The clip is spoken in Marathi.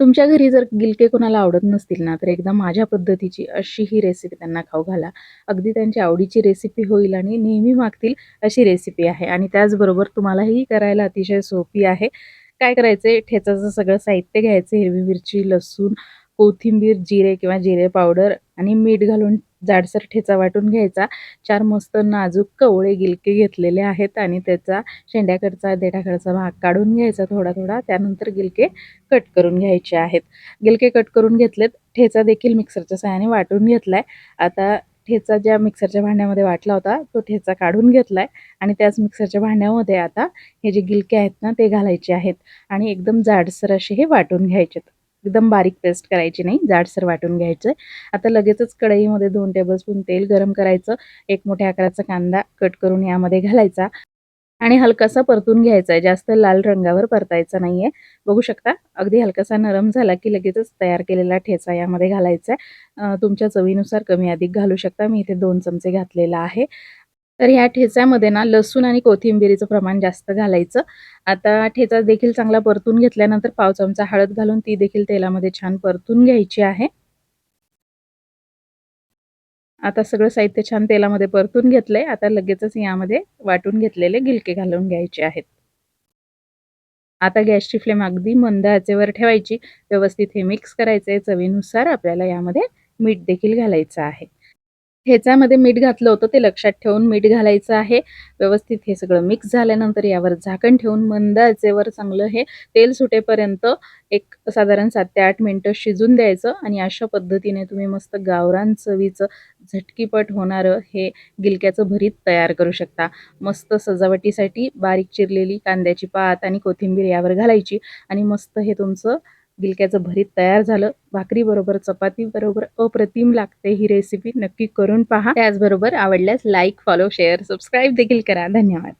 तुमच्या घरी जर गिलके कोणाला आवडत नसतील ना, तर एकदा माझ्या पद्धतीची अशी ही रेसिपी त्यांना खाऊ घाला. अगदी त्यांची आवडीची रेसिपी होईल आणि नेहमी मागतील अशी रेसिपी आहे आणि त्याचबरोबर तुम्हालाही करायला अतिशय सोपी आहे. काय करायचंय, ठेचाचं सगळं साहित्य घ्यायचं, हिरवी मिरची, लसूण, कोथिंबीर, जिरे किंवा जिरे पावडर आणि मीठ घालून जाडसर ठेचा वाटून घ्यायचा. चार मस्त नाजूक कवळे गिलके घेतलेले आहेत आणि त्याचा शेंड्याकडचा, देठाकडचा भाग काढून घ्यायचा थोडा-थोडा. त्यानंतर गिलके कट करून घ्यायचे आहेत. गिलके कट करून घेतलेत. ठेचा देखील मिक्सरच्या सहाय्याने वाटून घेतलाय. आता ठेचा ज्या मिक्सरच्या भांड्यामध्ये वाटला होता, तो ठेचा काढून घेतलाय आणि त्याच मिक्सरच्या भांड्यामध्ये आता हे जे गिलके आहेत ना, ते घालायचे आहेत आणि एकदम जाडसर असे हे वाटून घ्यायचेत. एकदम बारीक पेस्ट करायची नाही, जाडसर वाटून घ्यायचं. आता लगेचच कढईमध्ये दोन टेबलस्पून तेल गरम करायचं. एक मोठ्या आकाराचा कांदा कट करून यामध्ये घालायचा आणि हलकासा परतून घ्यायचा आहे. जास्त लाल रंगावर परतायचा नाहीये. बघू शकता अगदी हलकासा नरम झाला की लगेचच तयार केलेला ठेचा यामध्ये घालायचा आहे. तुमच्या चवीनुसार कमी अधिक घालू शकता. मी इथे दोन चमचे घातलेला आहे. तर ह्या ठेच्यामध्ये ना लसूण आणि कोथिंबिरीचं प्रमाण जास्त घालायचं. आता ठेचा देखील चांगला परतून घेतल्यानंतर पाव चमचा हळद घालून ती देखील तेलामध्ये छान परतून घ्यायची आहे. आता सगळं साहित्य छान तेलामध्ये परतून घेतलंय. आता लगेचच यामध्ये वाटून घेतलेले गिलके घालून घ्यायचे आहेत. आता गॅसची फ्लेम अगदी मंद आचेवर ठेवायची. व्यवस्थित हे मिक्स करायचंय. चवीनुसार आपल्याला यामध्ये मीठ देखील घालायचं आहे. ह्याच्यामध्ये मीठ घातलं होतं ते लक्षात ठेवून मीठ घालायचं आहे. व्यवस्थित हे सगळं मिक्स झाल्यानंतर यावर झाकण ठेवून मंद आचेवर चांगलं हे तेल सुटेपर्यंत एक साधारण सात ते आठ मिनटं शिजून द्यायचं आणि अशा पद्धतीने तुम्ही मस्त गावरान चवीचं झटकीपट होणारं हे गिलक्याचं भरीत तयार करू शकता. मस्त सजावटीसाठी बारीक चिरलेली कांद्याची पात आणि कोथिंबीर यावर घालायची आणि मस्त हे तुमचं गिलक्याचं भरीत तयार झालं. भाकरीबरोबर, चपातीबरोबर अप्रतिम लागते ही रेसिपी. नक्की करून पहा. त्याचबरोबर आवडल्यास लाईक, फॉलो, शेअर, सबस्क्राईब देखील करा. धन्यवाद.